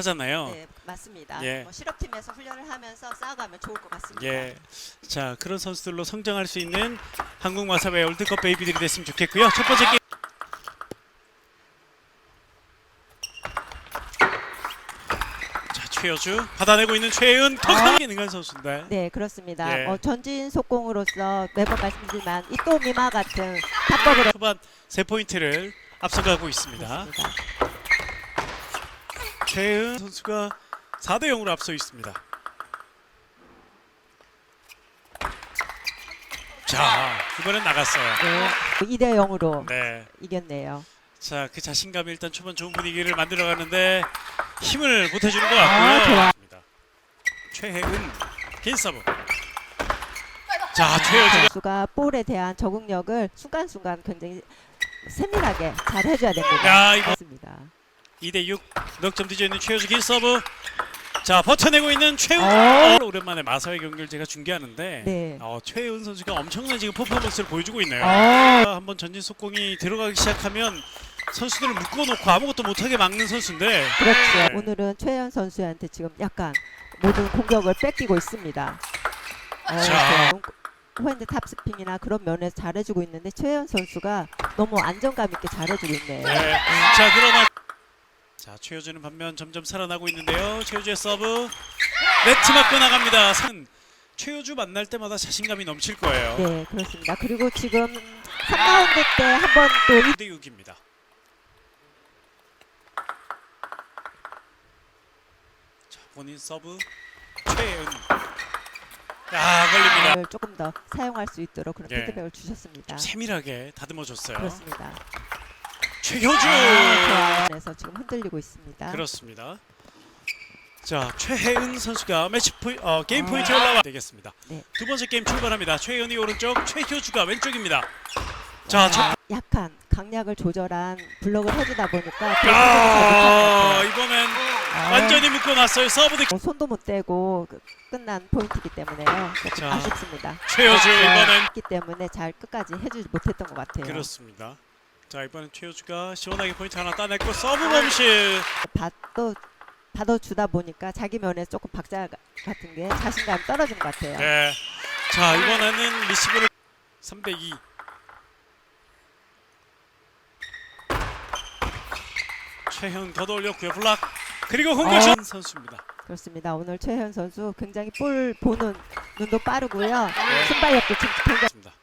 하잖아요. 네, 맞습니다. 예. 뭐 실업팀에서 훈련을 하면서 쌓아가면 좋을 것 같습니다. 예. 자, 그런 선수들로 성장할 수 있는 한국 마사회 월드컵 베이비들이 됐으면 좋겠고요. 첫 번째 게임 자, 최여주 받아내고 있는 최은 턱하게 능한 선수인데. 네, 그렇습니다. 예. 어, 전진 속공으로서 매번 말씀드리지만 이또 미마 같은 합법으로 초반 세 포인트를 앞서가고 있습니다. 그렇습니다. 최은 선수가 4대 0으로 앞서 있습니다. 자, 이번엔 나갔어요. 네, 2대 0으로 네. 이겼네요. 자, 그 자신감이 일단 초반 좋은 분위기를 만들어 가는데 힘을 못 해주는 것 같고요. 아. 최혜은 긴 서브. 자, 최여주가 선수가 볼에 대한 적응력을 순간순간 굉장히 세밀하게 잘 해줘야 됩니다. 야, 이거- 맞습니다. 2대 6 넉점 뒤져 있는 최여주 긴 서브. 자, 버텨내고 있는 최은. 어. 어, 오랜만에 마사회 경기를 제가 중계하는데 네. 어, 최은 선수가 엄청난 지금 퍼포먼스를 보여주고 있네요. 어, 한번 전진 속공이 들어가기 시작하면 선수들을 묶어놓고 아무것도 못하게 막는 선수인데 그렇죠. 네. 오늘은 최현 선수한테 지금 약간 모든 공격을 뺏기고 있습니다. 어, 자. 그 핸드 탑스핑이나 그런 면에서 잘해주고 있는데 최현 선수가 너무 안정감 있게 잘해주고 있네요. 네. 자 그러나 자 최효주는 반면 점점 살아나고 있는데요. 최효주의 서브 네트 맞고 나갑니다. 산 최효주 만날 때마다 자신감이 넘칠 거예요. 네, 그렇습니다. 그리고 지금 3라운드 때 한 번 또 2대 6입니다. 자 본인 서브 최은 아 걸립니다. 이를 조금 더 사용할 수 있도록 그런 예. 피드백을 주셨습니다. 세밀하게 다듬어 줬어요. 그렇습니다. 최효주 아, 좋아요. 그래서 지금 흔들리고 있습니다. 그렇습니다. 자 최혜은 선수가 매치 포이, 어, 게임 아. 포인트에 올라와 되겠습니다. 네. 두 번째 게임 출발합니다. 최혜은이 오른쪽, 최효주가 왼쪽입니다. 자, 첫, 약간 강약을 조절한 블럭을 해주다 보니까 아, 이번엔 아. 완전히 묶어놨어요. 서브 득뭐 손도 못 대고 그- 끝난 포인트이기 때문에요. 자, 아쉽습니다. 최효주 이번엔 했기 때문에 잘 끝까지 해주지 못했던 것 같아요. 그렇습니다. 자 이번엔 최효주가 시원하게 포인트 하나 따냈고 서브 범실. 받도 받아주다 보니까 자기 면에서 조금 박자 같은 게 자신감이 떨어진 것 같아요. 네. 자 이번에는 리시브를 3대 2. 최현 걷어올렸고요. 블락 그리고 홍교준 선수입니다. 그렇습니다. 오늘 최현 선수 굉장히 볼 보는 눈도 빠르고요. 네. 순발력도 좀 굉장히 있습니다.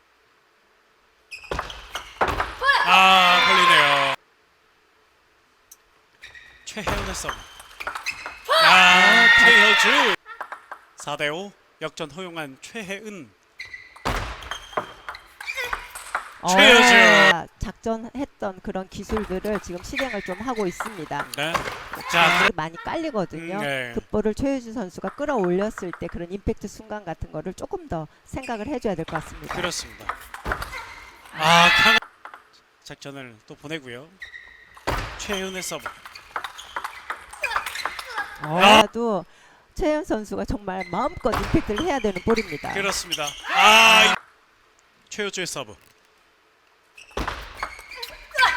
아 걸리네요. 최혜은의 서브. 아 최효주 4대5 역전 허용한 최혜은. 최효주. 어, 작전했던 그런 기술들을 지금 실행을 좀 하고 있습니다. 네. 자 자, 많이 깔리거든요. 음, 네. 그 볼을 최유주 선수가 끌어올렸을 때 그런 임팩트 순간 같은 거를 조금 더 생각을 해줘야 될 것 같습니다. 그렇습니다. 아 강한 작전을 또 보내고요. 최혜은의 서브. 그래도 최현 선수가 정말 마음껏 임팩트를 해야 되는 볼입니다. 그렇습니다. 아 이- 최효주의 서브.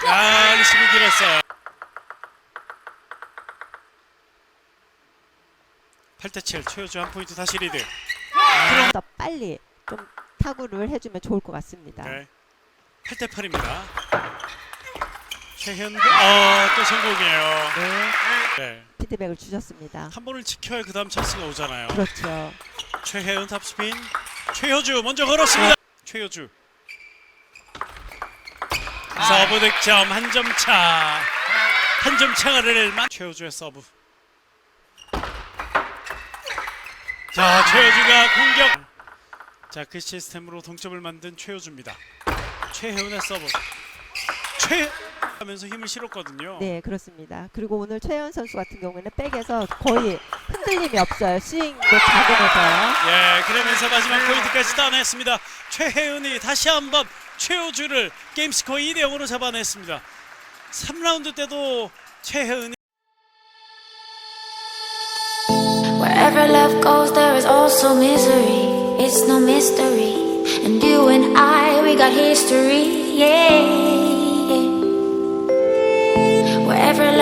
아 리시브 길었어요. 8대 7 최효주 한 포인트 다시 리드. 좀더 빨리 좀 타구를 해주면 좋을 것 같습니다. 네. 8대 8입니다. 최현 어또 성공이에요. 네, 네. 피드백을 주셨습니다. 한 번을 지켜야 그 다음 찬스가 오잖아요. 그렇죠. 최혜은 탑스핀 최효주 먼저 걸었습니다. 최효주 서브 득점 한 점 차. 한 점 차를 만 최효주의 서브. 자 최효주가 공격. 자 그 시스템으로 동점을 만든 최효주입니다. 최혜은의 서브. 최 하면서 힘을 실었거든요. 네, 그렇습니다. 그리고 오늘 최현 선수 같은 경우에는 백에서 거의 흔들림이 없어요. 스윙도 작으면서요. 예, 그러면서 마지막 포인트까지 따냈습니다. 최혜은이 다시 한번 최호주를 게임 스코어 2대 0으로 잡아냈습니다. 3라운드 때도 최혜은이 Wherever love goes, there is also misery. It's no mystery. And you and I, we got history. Yeah.